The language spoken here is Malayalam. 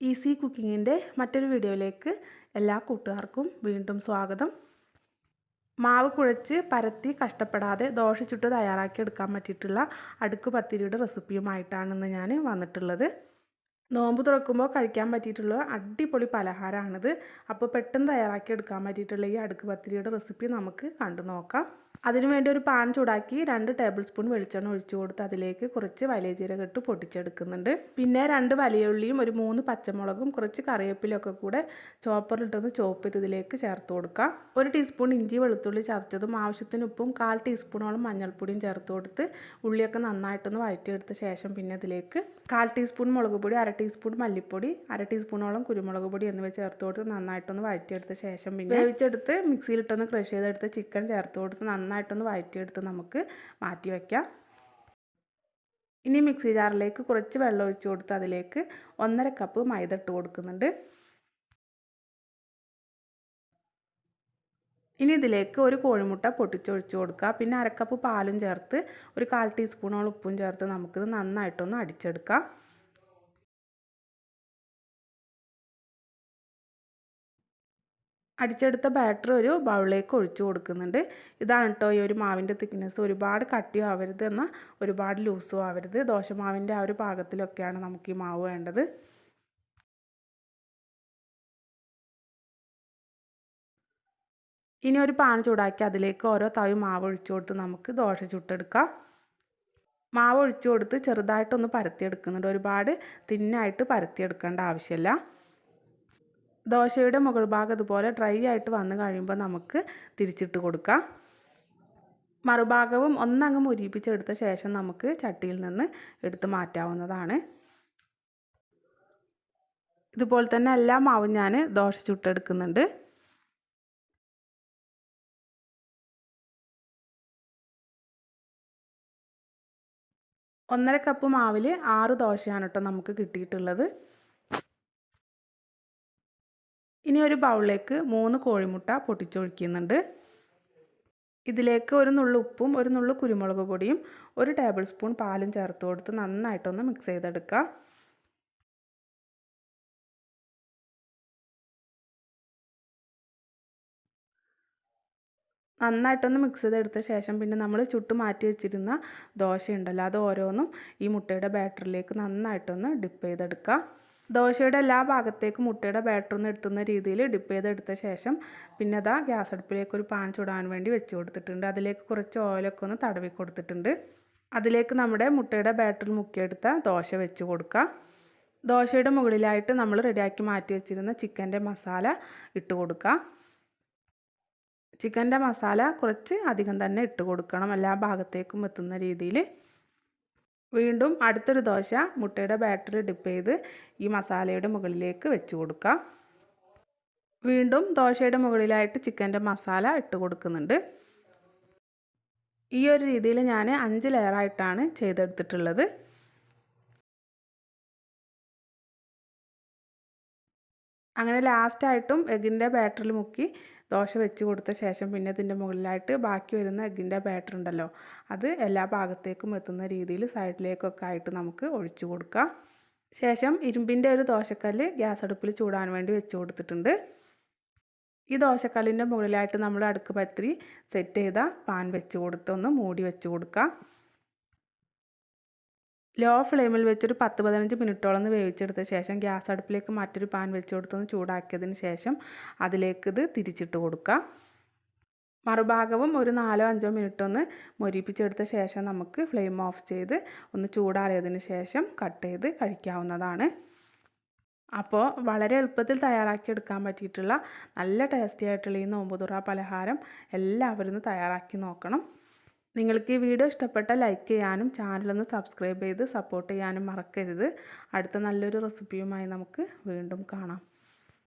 ഈസി കുക്കിങ്ങിന്റെ മറ്റൊരു വീഡിയോയിലേക്ക് എല്ലാ കൂട്ടുകാർക്കും വീണ്ടും സ്വാഗതം. മാവ് കുഴച്ച് പരത്തി കഷ്ടപ്പെടാതെ ദോശ ചുട്ട് തയ്യാറാക്കി എടുക്കാൻ പറ്റിയിട്ടുള്ള അടുക്ക് പത്തിരിയുടെ റെസിപ്പിയുമായിട്ടാണ് ഇന്ന് ഞാൻ വന്നിട്ടുള്ളത്. നോമ്പ് തുറക്കുമ്പോൾ കഴിക്കാൻ പറ്റിയിട്ടുള്ള അടിപൊളി പലഹാരമാണിത് അപ്പോൾ പെട്ടെന്ന് തയ്യാറാക്കി എടുക്കാൻ പറ്റിയിട്ടുള്ള ഈ അടുക്ക് പത്തിരിയുടെ റെസിപ്പി നമുക്ക് കണ്ടു നോക്കാം. അതിനുവേണ്ടി ഒരു പാൻ ചൂടാക്കി രണ്ട് ടേബിൾ സ്പൂൺ വെളിച്ചെണ്ണ ഒഴിച്ചു കൊടുത്ത് അതിലേക്ക് കുറച്ച് വലിയ ജീരകം ഇട്ട് പൊട്ടിച്ചെടുക്കുന്നുണ്ട്. പിന്നെ രണ്ട് വലിയ ഉള്ളിയും ഒരു മൂന്ന് പച്ചമുളകും കുറച്ച് കറിവേപ്പിലൊക്കെ കൂടെ ചോപ്പറിലിട്ടൊന്ന് ചോപ്പ് ചെയ്ത് ഇതിലേക്ക് ചേർത്ത് കൊടുക്കാം. ഒരു ടീസ്പൂൺ ഇഞ്ചി വെളുത്തുള്ളി ചതച്ചതും ആവശ്യത്തിന് ഉപ്പും കാൽ ടീസ്പൂണോളം മഞ്ഞൾപ്പൊടിയും ചേർത്ത് കൊടുത്ത് ഉള്ളിയൊക്കെ നന്നായിട്ടൊന്ന് വഴറ്റിയെടുത്ത ശേഷം പിന്നെ ഇതിലേക്ക് കാൽ ടീസ്പൂൺ മുളക് പൊടി അര ടീസ്പൂൺ മല്ലിപ്പൊടി അര ടീസ്പൂണോളം കുരുമുളക് പൊടി എന്നിവ ചേർത്ത് കൊടുത്ത് നന്നായിട്ടൊന്ന് വഴറ്റിയെടുത്ത ശേഷം പിന്നെ വേവിച്ചെടുത്ത് മിക്സിയിലിട്ടൊന്ന് ക്രഷ് ചെയ്തെടുത്ത് ചിക്കൻ ചേർത്ത് കൊടുത്ത് നന്നായിട്ടൊന്ന് വഴറ്റിയെടുത്ത് നമുക്ക് മാറ്റി വയ്ക്കാം ഇനി മിക്സി ജാറിലേക്ക് കുറച്ച് വെള്ളം ഒഴിച്ച് കൊടുത്ത് അതിലേക്ക് ഒന്നര കപ്പ് മൈദ ഇട്ട് കൊടുക്കുന്നുണ്ട്. ഇനി ഇതിലേക്ക് ഒരു കോഴിമുട്ട പൊട്ടിച്ചൊഴിച്ച് കൊടുക്കുക പിന്നെ അരക്കപ്പ് പാലും ചേർത്ത് ഒരു കാൽ ടീസ്പൂണോളം ഉപ്പും ചേർത്ത് നമുക്കിത് നന്നായിട്ടൊന്ന് അടിച്ചെടുക്കാം. അടിച്ചെടുത്ത ബാറ്റർ ഒരു ബൗളിലേക്ക് ഒഴിച്ചു കൊടുക്കുന്നുണ്ട്. ഇതാണ് കേട്ടോ ഈ ഒരു മാവിന്റെ തിക്നെസ് ഒരുപാട് കട്ടിയും ആവരുത് എന്നാൽ ഒരുപാട് ലൂസും ആവരുത്. ദോശമാവിന്റെ ആ ഒരു പാകത്തിലൊക്കെയാണ് നമുക്ക് ഈ മാവ് വേണ്ടത്. ഇനി ഒരു പാൻ ചൂടാക്കി അതിലേക്ക് ഓരോ തവി മാവ് ഒഴിച്ചു കൊടുത്ത് നമുക്ക് ദോശ ചുട്ടെടുക്കാം. മാവ് ഒഴിച്ചു കൊടുത്ത് ചെറുതായിട്ടൊന്ന് പരത്തിയെടുക്കുന്നുണ്ട്. ഒരുപാട് തിന്നായിട്ട് പരത്തിയെടുക്കേണ്ട ആവശ്യമില്ല. ദോശയുടെ മുകൾ ഭാഗം ഇതുപോലെ ഡ്രൈ ആയിട്ട് വന്നു കഴിയുമ്പോൾ നമുക്ക് തിരിച്ചിട്ട് കൊടുക്കാം. മറുഭാഗവും ഒന്നങ്ങ് മുരിപ്പിച്ചെടുത്ത ശേഷം നമുക്ക് ചട്ടിയിൽ നിന്ന് എടുത്ത് മാറ്റാവുന്നതാണ്. ഇതുപോലെ തന്നെ എല്ലാ മാവും ഞാൻ ദോശ ചുട്ടെടുക്കുന്നുണ്ട്. ഒന്നര കപ്പ് മാവിൽ ആറ് ദോശയാണ് കേട്ടോ നമുക്ക് കിട്ടിയിട്ടുള്ളത്. ഇനി ഒരു ബൗളിലേക്ക് മൂന്ന് കോഴിമുട്ട പൊട്ടിച്ചൊഴിക്കുന്നുണ്ട്. ഇതിലേക്ക് ഒരു നുള്ളു ഉപ്പും ഒരു നുള്ളു കുരുമുളക് പൊടിയും ഒരു ടേബിൾ സ്പൂൺ പാലും ചേർത്ത് കൊടുത്ത് നന്നായിട്ടൊന്ന് മിക്സ് ചെയ്തെടുക്കുക നന്നായിട്ടൊന്ന് മിക്സ് ചെയ്തെടുത്ത ശേഷം പിന്നെ നമ്മൾ ചുട്ട് മാറ്റി വെച്ചിരുന്ന ദോശ ഉണ്ടല്ലോ അത് ഓരോന്നും ഈ മുട്ടയുടെ ബാറ്ററിലേക്ക് നന്നായിട്ടൊന്ന് ഡിപ്പ് ചെയ്തെടുക്കുക ദോശയുടെ എല്ലാ ഭാഗത്തേക്കും മുട്ടയുടെ ബാറ്റർ ഒന്ന് എടുത്തുന്ന രീതിയിൽ ഡിപ്പ് ചെയ്തെടുത്ത ശേഷം പിന്നെ അതാ ഗ്യാസ് അടുപ്പിലേക്ക് ഒരു പാൻ ചൂടാൻ വേണ്ടി വെച്ച് കൊടുത്തിട്ടുണ്ട്. അതിലേക്ക് കുറച്ച് ഓയിലൊക്കെ ഒന്ന് തടവി കൊടുത്തിട്ടുണ്ട്. അതിലേക്ക് നമ്മുടെ മുട്ടയുടെ ബാറ്ററിൽ മുക്കിയെടുത്ത ദോശ വെച്ച് കൊടുക്കുക ദോശയുടെ മുകളിലായിട്ട് നമ്മൾ റെഡിയാക്കി മാറ്റി വെച്ചിരുന്ന ചിക്കന്റെ മസാല ഇട്ട് കൊടുക്കുക ചിക്കന്റെ മസാല കുറച്ച് അധികം തന്നെ ഇട്ട് കൊടുക്കണം. എല്ലാ ഭാഗത്തേക്കും എത്തുന്ന രീതിയിൽ വീണ്ടും അടുത്തൊരു ദോശ മുട്ടയുടെ ബാറ്ററി ഡിപ്പ് ചെയ്ത് ഈ മസാലയുടെ മുകളിലേക്ക് വെച്ച് കൊടുക്കാം. വീണ്ടും ദോശയുടെ മുകളിലായിട്ട് ചിക്കന്റെ മസാല ഇട്ട് കൊടുക്കുന്നുണ്ട്. ഈ ഒരു രീതിയിൽ ഞാൻ അഞ്ച് ലെയറായിട്ടാണ് ചെയ്തെടുത്തിട്ടുള്ളത്. അങ്ങനെ ലാസ്റ്റായിട്ടും എഗ്ഗിന്റെ ബാറ്ററിൽ മുക്കി ദോശ വെച്ച് കൊടുത്ത ശേഷം പിന്നെ ഇതിന്റെ മുകളിലായിട്ട് ബാക്കി വരുന്ന എഗ്ഗിന്റെ ബാറ്റർ ഉണ്ടല്ലോ അത് എല്ലാ ഭാഗത്തേക്കും എത്തുന്ന രീതിയിൽ സൈഡിലേക്കൊക്കെ ആയിട്ട് നമുക്ക് ഒഴിച്ചു കൊടുക്കാം. ശേഷം ഇരുമ്പിന്റെ ഒരു ദോശക്കല്ല് ഗ്യാസ് അടുപ്പിൽ ചൂടാൻ വേണ്ടി വെച്ച് കൊടുത്തിട്ടുണ്ട്. ഈ ദോശക്കല്ലിന്റെ മുകളിലായിട്ട് നമ്മൾ അടുക്ക് പത്തിരി സെറ്റ് ചെയ്ത പാൻ വെച്ച് കൊടുത്ത് ഒന്ന് മൂടി വെച്ച് കൊടുക്കാം. ലോ ഫ്ലെയിമിൽ വെച്ചൊരു പത്ത് പതിനഞ്ച് മിനിറ്റോളം വേവിച്ചെടുത്ത ശേഷം ഗ്യാസ് അടുപ്പിലേക്ക് മറ്റൊരു പാൻ വെച്ച് കൊടുത്തൊന്ന് ചൂടാക്കിയതിന് ശേഷം അതിലേക്ക് ഇത് തിരിച്ചിട്ട് കൊടുക്കുക. മറുഭാഗവും ഒരു നാലോ അഞ്ചോ മിനിറ്റ് ഒന്ന് മൊരിപ്പിച്ചെടുത്ത ശേഷം നമുക്ക് ഫ്ലെയിം ഓഫ് ചെയ്ത് ഒന്ന് ചൂടാറിയതിന് ശേഷം കട്ട് ചെയ്ത് കഴിക്കാവുന്നതാണ്. അപ്പോൾ വളരെ എളുപ്പത്തിൽ തയ്യാറാക്കിയെടുക്കാൻ പറ്റിയിട്ടുള്ള നല്ല ടേസ്റ്റി ആയിട്ടുള്ള ഈ നോമ്പുതുറ പലഹാരം എല്ലാവരും തയ്യാറാക്കി നോക്കണം. നിങ്ങൾക്ക് ഈ വീഡിയോ ഇഷ്ടപ്പെട്ട ലൈക്ക് ചെയ്യാനും ചാനലൊന്ന് സബ്സ്ക്രൈബ് ചെയ്ത് സപ്പോർട്ട് ചെയ്യാനും മറക്കരുത്. അടുത്ത നല്ലൊരു റെസിപ്പിയുമായി നമുക്ക് വീണ്ടും കാണാം.